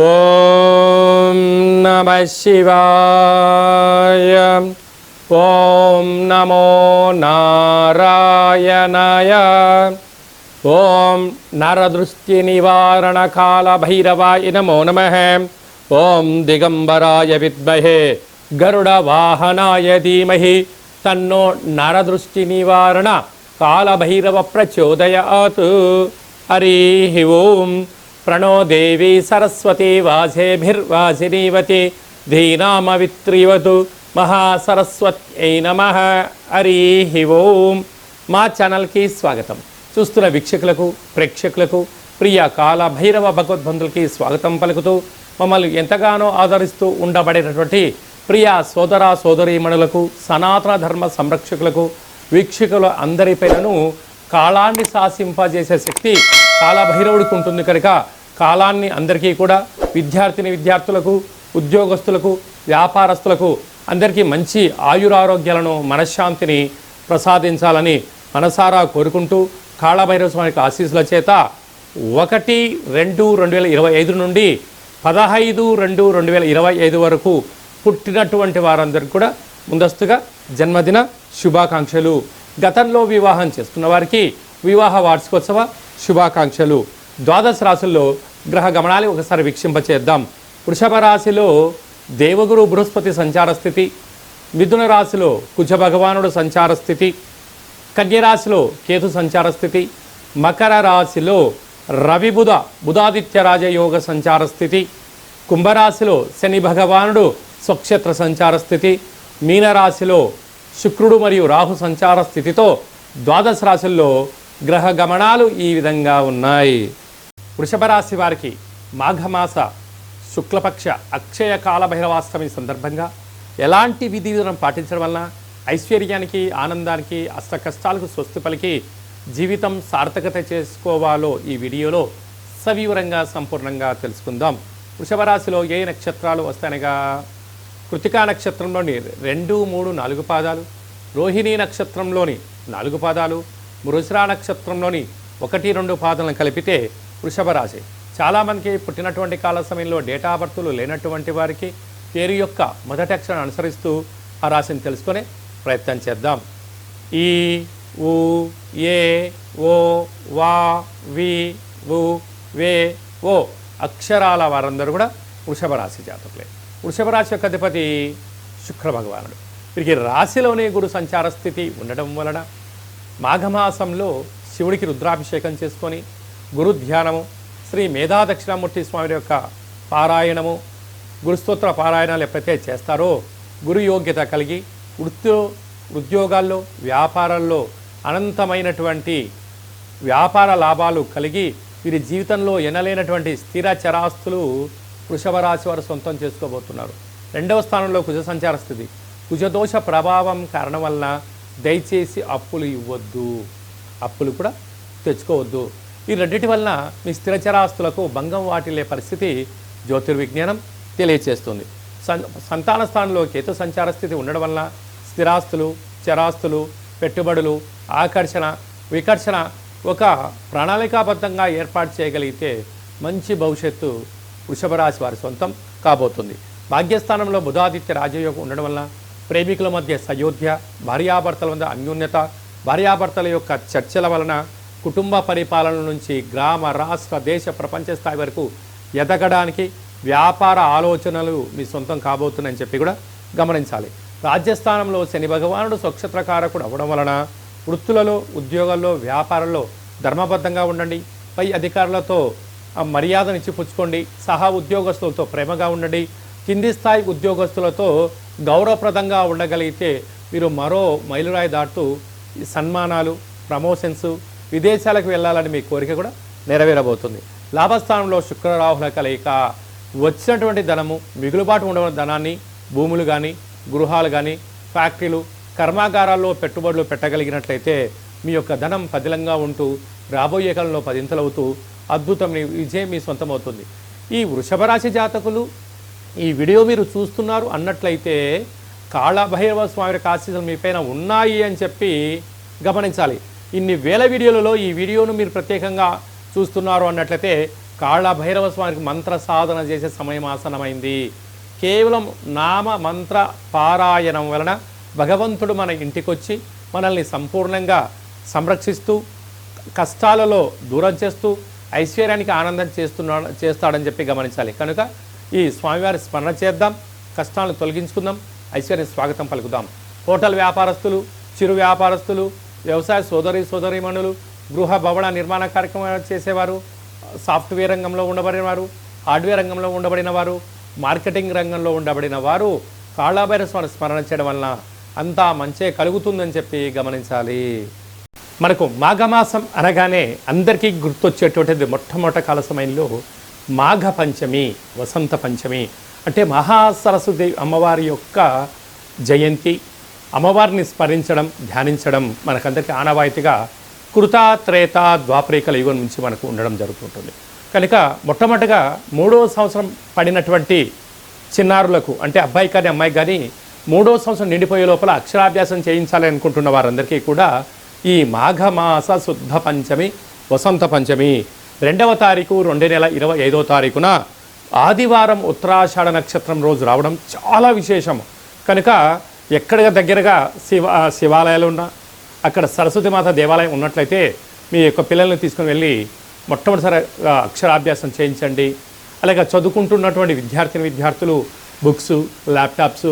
ఓం నమ శివాయ ఓం నమో నారాయణాయ ఓం నరదృష్టి నివారణ కాల భైరవాయ నమో నమ ఓం దిగంబరాయ విద్మహే గరుడవాహనాయ ధీమహి తన్నో నరదృష్టి నివారణ కాలభైరవ ప్రచోదయాత్. హరి ఓం. ప్రణోదేవి సరస్వతి వాసేభిర్వాసినీవతి. ధీనామవిత్రివతు మహాసరస్వత్యై నమ. హరి ఓం. మా ఛానల్కి స్వాగతం. చూస్తున్న వీక్షకులకు ప్రేక్షకులకు ప్రియ కాల భైరవ భగవద్బంధులకి స్వాగతం పలుకుతూ మమ్మల్ని ఎంతగానో ఆదరిస్తూ ఉండబడేటటువంటి ప్రియ సోదర సోదరీమణులకు సనాతన ధర్మ సంరక్షకులకు వీక్షకుల అందరిపైనను కాలాన్ని శాసింపజేసే శక్తి కాలభైరవుడికి ఉంటుంది కనుక కాలాన్ని అందరికీ కూడా విద్యార్థిని విద్యార్థులకు ఉద్యోగస్తులకు వ్యాపారస్తులకు అందరికీ మంచి ఆయురారోగ్యాలను మనశ్శాంతిని ప్రసాదించాలని మనసారా కోరుకుంటూ కాళభైరవ స్వామికి ఆశీస్సుల చేత ఒకటి రెండు రెండు వేల ఇరవై ఐదు నుండి పదహైదు రెండు రెండు వేల ఇరవై ఐదు వరకు పుట్టినటువంటి వారందరికీ కూడా ముందస్తుగా జన్మదిన శుభాకాంక్షలు. గతంలో వివాహం చేసుకున్న వారికి వివాహ వార్షికోత్సవ శుభాకాంక్షలు. ద్వాదశ రాశుల్లో గ్రహ గమనాలు ఒకసారి వీక్షింపచేద్దాం. వృషభ రాశిలో దేవగురు బృహస్పతి సంచార స్థితి. మిథున రాశిలో కుజ భగవానుడు సంచార స్థితి. కన్యరాశిలో కేతు సంచార స్థితి. మకర రాశిలో రవి బుధ బుధాదిత్య రాజయోగ సంచార స్థితి. కుంభరాశిలో శని భగవానుడు స్వక్షేత్ర సంచార స్థితి మీనరాశిలో శుక్రుడు మరియు రాహు సంచార స్థితితో ద్వాదశ రాశుల్లో గ్రహ గమనాలు ఈ విధంగా ఉన్నాయి. వృషభ రాశి వారికి మాఘమాస శుక్లపక్ష అక్షయ కాల సందర్భంగా ఎలాంటి విధి విధానం పాటించడం వలన ఐశ్వర్యానికి ఆనందానికి అష్ట కష్టాలకు స్వస్తి పలికి జీవితం సార్థకత చేసుకోవాలో ఈ వీడియోలో సవివరంగా సంపూర్ణంగా తెలుసుకుందాం. వృషభ రాశిలో ఏ నక్షత్రాలు వస్తాయనగా? కృతికా నక్షత్రంలోని రెండు మూడు నాలుగు పాదాలు రోహిణీ నక్షత్రంలోని నాలుగు పాదాలు మృసరా నక్షత్రంలోని ఒకటి రెండు పాదాలను కలిపితే వృషభ రాశి చాలామందికి పుట్టినటువంటి కాల సమయంలో డేటా బర్తులు లేనటువంటి వారికి పేరు యొక్క మొదటి అక్షరాన్ని అనుసరిస్తూ ఆ రాశిని తెలుసుకునే ప్రయత్నం చేద్దాం. ఈ ఉ ఏ ఓ వా వి ఉ వే ఓ అక్షరాల వారందరూ కూడా వృషభ రాశి జాతకులే. వృషభ రాశి యొక్క అధిపతి శుక్ర భగవానుడు వీరికి రాశిలోనే గురు సంచార స్థితి ఉండడం వలన మాఘమాసంలో శివుడికి రుద్రాభిషేకం చేసుకొని గురు ధ్యానము శ్రీ మేధా దక్షిణామూర్తి స్వామి యొక్క పారాయణము గురుస్తోత్ర పారాయణాలు ఎప్పుడైతే చేస్తారో గురు యోగ్యత కలిగి వృత్తిలో ఉద్యోగాల్లో వ్యాపారాల్లో అనంతమైనటువంటి వ్యాపార లాభాలు కలిగి వీరి జీవితంలో ఎనలేనటువంటి స్థిర చరాస్తులు వృషభ రాశి వారు సొంతం చేసుకోబోతున్నారు. రెండవ స్థానంలో కుజ సంచార స్థితి. కుజదోష ప్రభావం కారణం వలన దయచేసి అప్పులు ఇవ్వద్దు. అప్పులు కూడా తెచ్చుకోవద్దు. ఈ రెండింటి వలన మీ స్థిరచరాస్తులకు భంగం వాటిల్లే పరిస్థితి జ్యోతిర్విజ్ఞానం తెలియచేస్తుంది. సన్ సంతాన స్థానంలో కేతు సంచార స్థితి ఉండడం వలన స్థిరాస్తులు చరాస్తులు పెట్టుబడులు ఆకర్షణ వికర్షణ ఒక ప్రణాళికాబద్ధంగా ఏర్పాటు చేయగలిగితే మంచి భవిష్యత్తు వృషభ రాశి వారి సొంతం కాబోతుంది. భాగ్యస్థానంలో బుధాదిత్య రాజయోగం ఉండడం వలన ప్రేమికుల మధ్య సయోధ్య భార్యాభర్తల మధ్య అన్యోన్యత భార్యాభర్తల యొక్క చర్చల వలన కుటుంబ పరిపాలన నుంచి గ్రామ రాష్ట్ర దేశ ప్రపంచ స్థాయి వరకు ఎదగడానికి వ్యాపార ఆలోచనలు మీ సొంతం కాబోతున్నాయని చెప్పి కూడా గమనించాలి. రాజ్యస్థానంలో శని భగవానుడు స్వక్షత్రకారకుడు అవ్వడం వలన వృత్తులలో ఉద్యోగాల్లో వ్యాపారంలో ధర్మబద్ధంగా ఉండండి. పై అధికారులతో మర్యాదనిచ్చి పుచ్చుకోండి. సహా ఉద్యోగస్తులతో ప్రేమగా ఉండండి. కింది స్థాయి ఉద్యోగస్తులతో గౌరవప్రదంగా ఉండగలిగితే మీరు మరో మైలురాయి దాటుతూ సన్మానాలు ప్రమోషన్స్ విదేశాలకు వెళ్ళాలని మీ కోరిక కూడా నెరవేరబోతుంది. లాభస్థానంలో శుక్రరాహుల కలయిక వచ్చినటువంటి ధనము మిగులుబాటు ఉండవలసిన ధనాన్ని భూములు కానీ గృహాలు కానీ ఫ్యాక్టరీలు కర్మాగారాల్లో పెట్టుబడులు పెట్టగలిగినట్లయితే మీ యొక్క ధనం పదిలంగా ఉంటూ రాబోయే కాలంలో పదింతలవుతూ అద్భుతం విజయం మీ సొంతమవుతుంది. ఈ వృషభ రాశి జాతకులు ఈ వీడియో మీరు చూస్తున్నారు అన్నట్లయితే కాళభైరవ స్వామి యొక్క ఆశీస్సులు మీపైన ఉన్నాయి అని చెప్పి గమనించాలి. ఇన్ని వేల వీడియోలలో ఈ వీడియోను మీరు ప్రత్యేకంగా చూస్తున్నారు అన్నట్లయితే కాళభైరవ భైరవ స్వామికి మంత్ర సాధన చేసే సమయం ఆసనమైంది కేవలం నామ మంత్ర పారాయణం వలన భగవంతుడు మన ఇంటికొచ్చి మనల్ని సంపూర్ణంగా సంరక్షిస్తూ కష్టాలలో దూరం చేస్తూ ఐశ్వర్యానికి ఆనందం చేస్తున్నాడు చేస్తాడని చెప్పి గమనించాలి. కనుక ఈ స్వామివారి స్మరణ చేద్దాం కష్టాలను తొలగించుకుందాం ఐశ్వర్య స్వాగతం పలుకుదాం. హోటల్ వ్యాపారస్తులు చిరు వ్యాపారస్తులు వ్యవసాయ సోదరి సోదరీమణులు గృహ భవన నిర్మాణ కార్యక్రమాలు చేసేవారు సాఫ్ట్వేర్ రంగంలో ఉండబడిన వారు హార్డ్వేర్ రంగంలో ఉండబడిన వారు మార్కెటింగ్ రంగంలో ఉండబడిన వారు కాళాభైర స్వామి స్మరణ చేయడం వలన అంతా మంచే కలుగుతుందని చెప్పి గమనించాలి. మనకు మాఘమాసం అనగానే అందరికీ గుర్తొచ్చేటువంటిది మొట్టమొదటి కాల సమయంలో మాఘ పంచమి వసంత పంచమి అంటే మహాసరస్వతి అమ్మవారి యొక్క జయంతి. అమ్మవారిని స్మరించడం ధ్యానించడం మనకందరికీ ఆనవాయితీగా కృతా త్రేత ద్వాపరికల యుగం నుంచి మనకు ఉండడం జరుగుతుంటుంది. కనుక మొట్టమొదటిగా మూడో సంవత్సరం పడినటువంటి చిన్నారులకు అంటే అబ్బాయి కానీ అమ్మాయి కానీ మూడో సంవత్సరం నిండిపోయే లోపల అక్షరాభ్యాసం చేయించాలి అనుకుంటున్న వారందరికీ కూడా ఈ మాఘమాస శుద్ధ పంచమి వసంత పంచమి. రెండవ తారీఖు రెండు నెల ఇరవై ఐదో తారీఖున ఆదివారం ఉత్తరాషాఢ నక్షత్రం రోజు రావడం చాలా విశేషం. కనుక ఎక్కడ దగ్గరగా శివ శివాలయాలు ఉన్నా అక్కడ సరస్వతి మాత దేవాలయం ఉన్నట్లయితే మీ యొక్క పిల్లల్ని తీసుకుని వెళ్ళి మొట్టమొదటిసారి అక్షరాభ్యాసం చేయించండి. అలాగే చదువుకుంటున్నటువంటి విద్యార్థిని విద్యార్థులు బుక్స్ ల్యాప్టాప్స్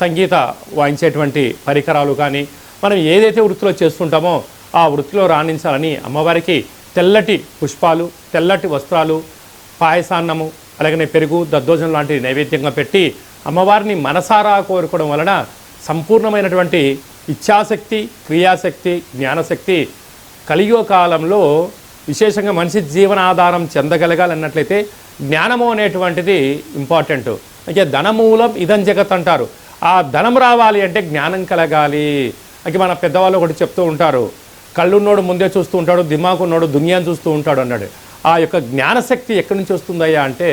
సంగీత వాయించేటువంటి పరికరాలు కానీ మనం ఏదైతే వృత్తిలో చేస్తుంటామో ఆ వృత్తిలో రాణించాలని అమ్మవారికి తెల్లటి పుష్పాలు తెల్లటి వస్త్రాలు పాయసాన్నము అలాగనే పెరుగు దద్దోజనం లాంటి నైవేద్యంగా పెట్టి అమ్మవారిని మనసారా కోరుకోవడం వలన సంపూర్ణమైనటువంటి ఇచ్ఛాశక్తి క్రియాశక్తి జ్ఞానశక్తి కలియుగ కాలంలో విశేషంగా మనిషి జీవనాధారం చెందగలగాలన్నట్లయితే జ్ఞానము అనేటువంటిది ఇంపార్టెంట్ అంటే ధనమూలం ఇదం జగత్ అంటారు. ఆ ధనం రావాలి అంటే జ్ఞానం కలగాలి. అది మన పెద్దవాళ్ళు ఒకటి చెప్తూ ఉంటారు కళ్ళున్నోడు ముందే చూస్తూ ఉంటాడు దిమాకున్నోడు దునియాని చూస్తూ ఉంటాడు అన్నాడు. ఆ యొక్క జ్ఞానశక్తి ఎక్కడి నుంచి వస్తుందయ్యా అంటే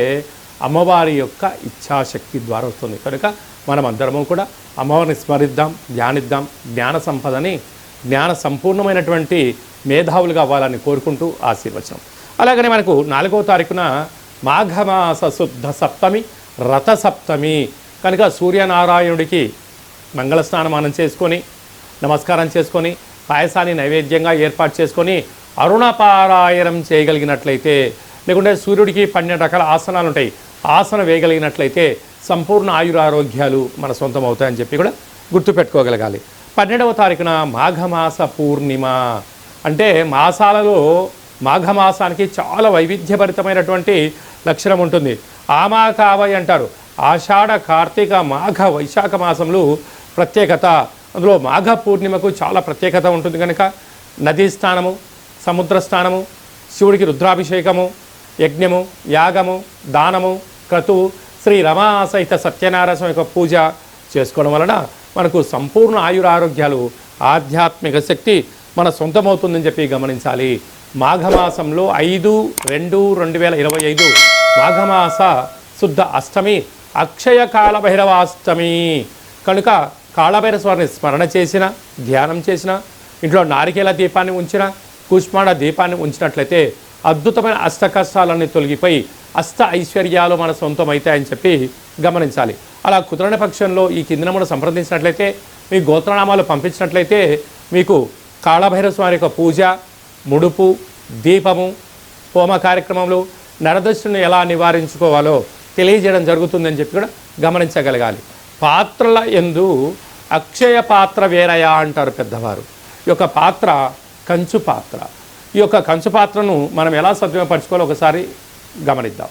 అమ్మవారి యొక్క ఇచ్ఛాశక్తి ద్వారా వస్తుంది. కనుక మనం అందరము కూడా అమ్మవారిని స్మరిద్దాం ధ్యానిద్దాం జ్ఞాన సంపదని జ్ఞాన సంపూర్ణమైనటువంటి మేధావులుగా అవ్వాలని కోరుకుంటూ ఆశీర్వచనం. అలాగనే మనకు నాలుగవ తారీఖున మాఘమాస శుద్ధ సప్తమి రథ సప్తమి. కనుక సూర్యనారాయణుడికి మంగళ స్నానమానం చేసుకొని నమస్కారం చేసుకొని పాయసాన్ని నైవేద్యంగా ఏర్పాటు చేసుకొని అరుణపారాయణం చేయగలిగినట్లయితే లేకుంటే సూర్యుడికి పన్నెండు రకాల ఆసనాలు ఉంటాయి ఆసన వేయగలిగినట్లయితే సంపూర్ణ ఆయురారోగ్యాలు మన సొంతం అవుతాయని చెప్పి కూడా గుర్తుపెట్టుకోగలగాలి. పన్నెండవ తారీఖున మాఘమాస పూర్ణిమ. అంటే మాసాలలో మాఘమాసానికి చాలా వైవిధ్యభరితమైనటువంటి లక్షణం ఉంటుంది. ఆమాకావై అంటారు. ఆషాఢ కార్తీక మాఘ వైశాఖ మాసంలో ప్రత్యేకత అందులో మాఘ పూర్ణిమకు చాలా ప్రత్యేకత ఉంటుంది కనుక నదీ స్నానము సముద్ర స్నానము శివుడికి రుద్రాభిషేకము యజ్ఞము యాగము దానము క్రతువు శ్రీ రమా సహిత సత్యనారాయణ యొక్క పూజ చేసుకోవడం వలన మనకు సంపూర్ణ ఆయురారోగ్యాలు ఆధ్యాత్మిక శక్తి మన సొంతమవుతుందని చెప్పి గమనించాలి. మాఘమాసంలో ఐదు రెండు రెండు వేల ఇరవై ఐదు మాఘమాస శుద్ధ అష్టమి అక్షయ కాల భైరవాష్టమి. కనుక కాళభైర స్వామిని స్మరణ చేసిన ధ్యానం చేసిన ఇంట్లో నారికేల దీపాన్ని ఉంచిన కూష్మాండ దీపాన్ని ఉంచినట్లయితే అద్భుతమైన అష్ట కష్టాలన్నీ తొలగిపోయి అష్ట ఐశ్వర్యాలు మన సొంతం అవుతాయని చెప్పి గమనించాలి. అలా కుదరని పక్షంలో ఈ కింద సంప్రదించినట్లయితే మీ గోత్రనామాలు పంపించినట్లయితే మీకు కాళభైరవ స్వామి యొక్క పూజ ముడుపు దీపము హోమ కార్యక్రమంలో నరదృష్టిని ఎలా నివారించుకోవాలో తెలియజేయడం జరుగుతుందని చెప్పి కూడా గమనించగలగాలి. పాత్రల ఎందు అక్షయ పాత్ర వేరయా అంటారు పెద్దవారు. ఈ యొక్క పాత్ర కంచు పాత్ర. ఈ యొక్క కంచు పాత్రను మనం ఎలా సద్వినియోగపరచుకోవాలో ఒకసారి గమనిద్దాం.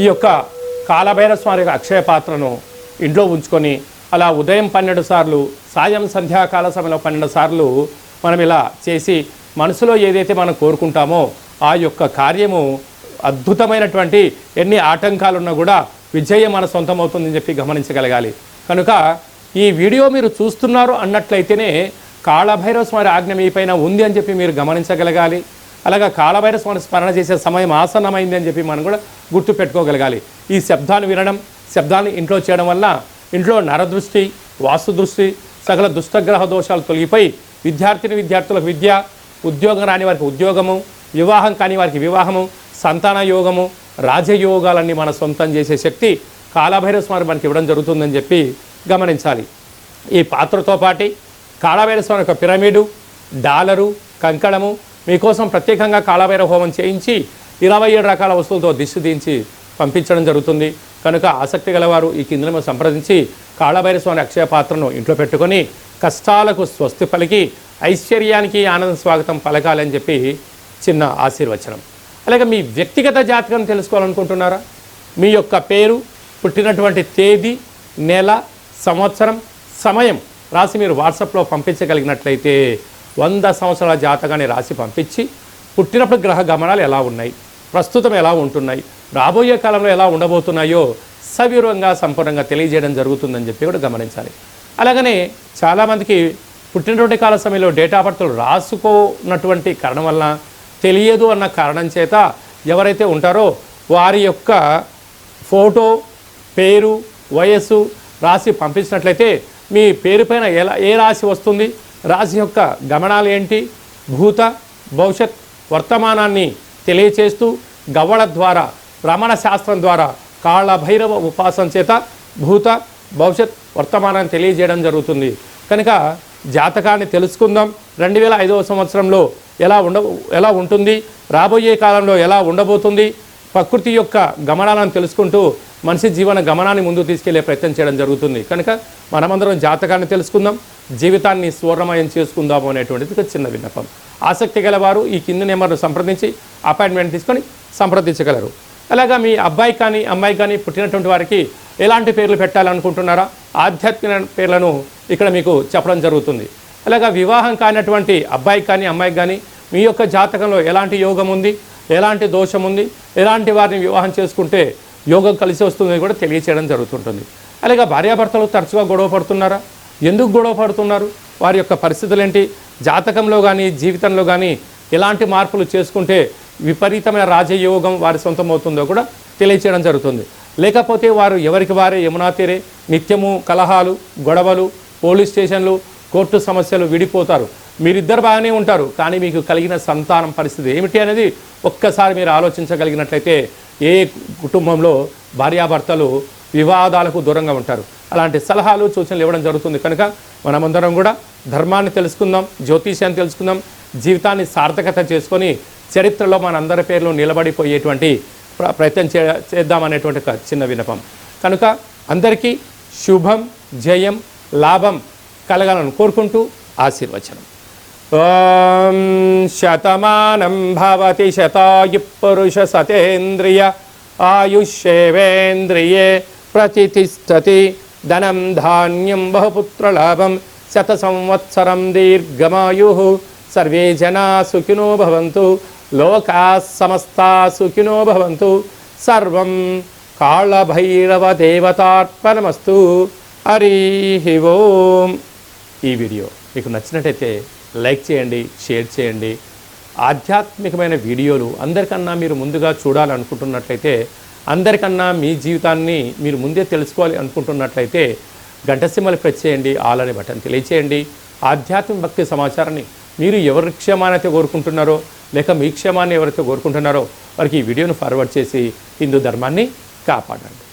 ఈ యొక్క కాలభైర స్వామి యొక్క అక్షయ పాత్రను ఇంట్లో ఉంచుకొని అలా ఉదయం పన్నెండు సార్లు సాయం సంధ్యాకాల సమయంలో పన్నెండు సార్లు మనం ఇలా చేసి మనసులో ఏదైతే మనం కోరుకుంటామో ఆ యొక్క కార్యము అద్భుతమైనటువంటి ఎన్ని ఆటంకాలున్నా కూడా విజయం మన సొంతం అవుతుందని చెప్పి గమనించగలగాలి. కనుక ఈ వీడియో మీరు చూస్తున్నారు అన్నట్లయితేనే కాళభైరవ స్వామి ఆజ్ఞ మీ పైన ఉంది అని చెప్పి మీరు గమనించగలగాలి. అలాగా కాళభైరవ స్వామి స్మరణ చేసే సమయం ఆసన్నమైంది అని చెప్పి మనం కూడా గుర్తు పెట్టుకోగలగాలి ఈ శబ్దాన్ని వినడం శబ్దాన్ని ఇంట్లో చేయడం వల్ల ఇంట్లో నరదృష్టి వాస్తు దృష్టి సకల దుష్టగ్రహ దోషాలు తొలగిపోయి విద్యార్థిని విద్యార్థులకు విద్య ఉద్యోగం రాని వారికి ఉద్యోగము వివాహం కాని వారికి వివాహము సంతాన యోగము రాజయోగాలన్నీ మన సొంతం చేసే శక్తి కాళభైరవ స్వామి మనకి ఇవ్వడం జరుగుతుందని చెప్పి గమనించాలి. ఈ పాత్రతో పాటి కాళభైరవ స్వామి యొక్క పిరమిడు డాలరు కంకణము మీకోసం ప్రత్యేకంగా కాళభైరవ హోమం చేయించి ఇరవై ఏడు రకాల వస్తువులతో దిష్టి దించి పంపించడం జరుగుతుంది. కనుక ఆసక్తి గలవారు ఈ కింద సంప్రదించి కాళభైరస్వామి అక్షయ పాత్రను ఇంట్లో పెట్టుకొని కష్టాలకు స్వస్తి పలికి ఐశ్వర్యానికి ఆనంద స్వాగతం పలకాలని చెప్పి చిన్న ఆశీర్వచనం. అలాగే మీ వ్యక్తిగత జాతకం తెలుసుకోవాలనుకుంటున్నారా? మీ యొక్క పేరు పుట్టినటువంటి తేదీ నెల సంవత్సరం సమయం రాసి మీరు వాట్సాప్లో పంపించగలిగినట్లయితే వంద సంవత్సరాల జాతకాన్ని రాసి పంపించి పుట్టినప్పుడు గ్రహ గమనాలు ఎలా ఉన్నాయి? ప్రస్తుతం ఎలా ఉంటున్నాయి? రాబోయే కాలంలో ఎలా ఉండబోతున్నాయో సవివరంగా సంపూర్ణంగా తెలియజేయడం జరుగుతుందని చెప్పి కూడా గమనించాలి. అలాగనే చాలామందికి పుట్టినటువంటి కాల సమయంలో డేటా బర్త్లు రాసుకోనటువంటి కారణం వలన తెలియదు అన్న కారణం చేత ఎవరైతే ఉంటారో వారి యొక్క ఫోటో పేరు వయస్సు రాసి పంపించినట్లయితే మీ పేరు పైన ఎలా ఏ రాశి వస్తుంది రాశి యొక్క గమనాలు ఏంటి భూత భవిష్యత్ వర్తమానాన్ని తెలియచేస్తూ గవ్వల ద్వారా రమణ శాస్త్రం ద్వారా కాళభైరవ ఉపాసన చేత భూత భవిష్యత్ వర్తమానాన్ని తెలియజేయడం జరుగుతుంది. కనుక జాతకాన్ని తెలుసుకుందాం. రెండు వేల ఐదవ సంవత్సరంలో ఎలా ఉండ ఎలా ఉంటుంది? రాబోయే కాలంలో ఎలా ఉండబోతుంది? ప్రకృతి యొక్క గమనాలను తెలుసుకుంటూ మనిషి జీవన గమనాన్ని ముందుకు తీసుకెళ్ళే ప్రయత్నం చేయడం జరుగుతుంది. కనుక మనమందరం జాతకాన్ని తెలుసుకుందాం. జీవితాన్ని స్వర్ణమయం చేసుకుందాము అనేటువంటిది ఒక చిన్న విన్నపం. ఆసక్తి గలవారు ఈ కింది నెంబర్ను సంప్రదించి అపాయింట్మెంట్ తీసుకొని సంప్రదించగలరు. అలాగా మీ అబ్బాయి కానీ అమ్మాయి కానీ పుట్టినటువంటి వారికి ఎలాంటి పేర్లు పెట్టాలనుకుంటున్నారా? ఆధ్యాత్మిక పేర్లను ఇక్కడ మీకు చెప్పడం జరుగుతుంది. అలాగా వివాహం కానటువంటి అబ్బాయికి కానీ అమ్మాయికి కానీ మీ యొక్క జాతకంలో ఎలాంటి యోగం ఉంది? ఎలాంటి దోషం ఉంది? ఎలాంటి వారిని వివాహం చేసుకుంటే యోగం కలిసి వస్తుందని కూడా తెలియచేయడం జరుగుతుంటుంది. అలాగే భార్యాభర్తలు తరచుగా గొడవ పడుతున్నారా? ఎందుకు గొడవ పడుతున్నారు? వారి యొక్క పరిస్థితులు ఏంటి జాతకంలో కానీ జీవితంలో కానీ ఎలాంటి మార్పులు చేసుకుంటే విపరీతమైన రాజయోగం వారి సొంతం అవుతుందో కూడా తెలియచేయడం జరుగుతుంది. లేకపోతే వారు ఎవరికి వారే యమునా తీరే నిత్యము కలహాలు గొడవలు పోలీస్ స్టేషన్లు కోర్టు సమస్యలు విడిపోతారు. మీరిద్దరు బాగానే ఉంటారు కానీ మీకు కలిగిన సంతానం పరిస్థితి ఏమిటి అనేది ఒక్కసారి మీరు ఆలోచించగలిగినట్లయితే ఏ కుటుంబంలో భార్యాభర్తలు వివాదాలకు దూరంగా ఉంటారు. అలాంటి సలహాలు సూచనలు ఇవ్వడం జరుగుతుంది. కనుక మనమందరం కూడా ధర్మాన్ని తెలుసుకుందాం జ్యోతిష్యాన్ని తెలుసుకుందాం జీవితాన్ని సార్థకత చేసుకొని చరిత్రలో మనందరి పేర్లు నిలబడిపోయేటువంటి ప్ర- ప్రయత్నం చే చేద్దామనేటువంటి ఒక చిన్న వినపం కనుక అందరికీ శుభం జయం లాభం కలగాలని కోరుకుంటూ ఆశీర్వచనం. ఓం శతమానం భవతి శతాయు పురుష సతేంద్రియ ఆయుష్యేవేంద్రియే ప్రతిష్టతి ధనం ధాన్యం బహుపుత్రలాభం శత సంవత్సరం దీర్ఘమాయు. సర్వే జనా సుఖినో భవంతు. లోకా సమస్త సుఖినో భవంతు. సర్వం కాళభైరవ దేవతార్పణమస్తు హరి ఓం. ఈ వీడియో మీకు నచ్చినట్టయితే లైక్ చేయండి షేర్ చేయండి. ఆధ్యాత్మికమైన వీడియోలు అందరికన్నా మీరు ముందుగా చూడాలనుకుంటున్నట్లయితే అందరికన్నా మీ జీవితాన్ని మీరు ముందే తెలుసుకోవాలి అనుకుంటున్నట్లయితే గంటసిమ్మలు ప్రెస్ చేయండి ఆల్ అనే బటన్ తెలియచేయండి. ఆధ్యాత్మిక భక్తి సమాచారాన్ని మీరు ఎవరి క్షేమానైతే కోరుకుంటున్నారో లేక మీ క్షేమాన్ని ఎవరైతే కోరుకుంటున్నారో వారికి ఈ వీడియోను ఫార్వర్డ్ చేసి హిందూ ధర్మాన్ని కాపాడండి.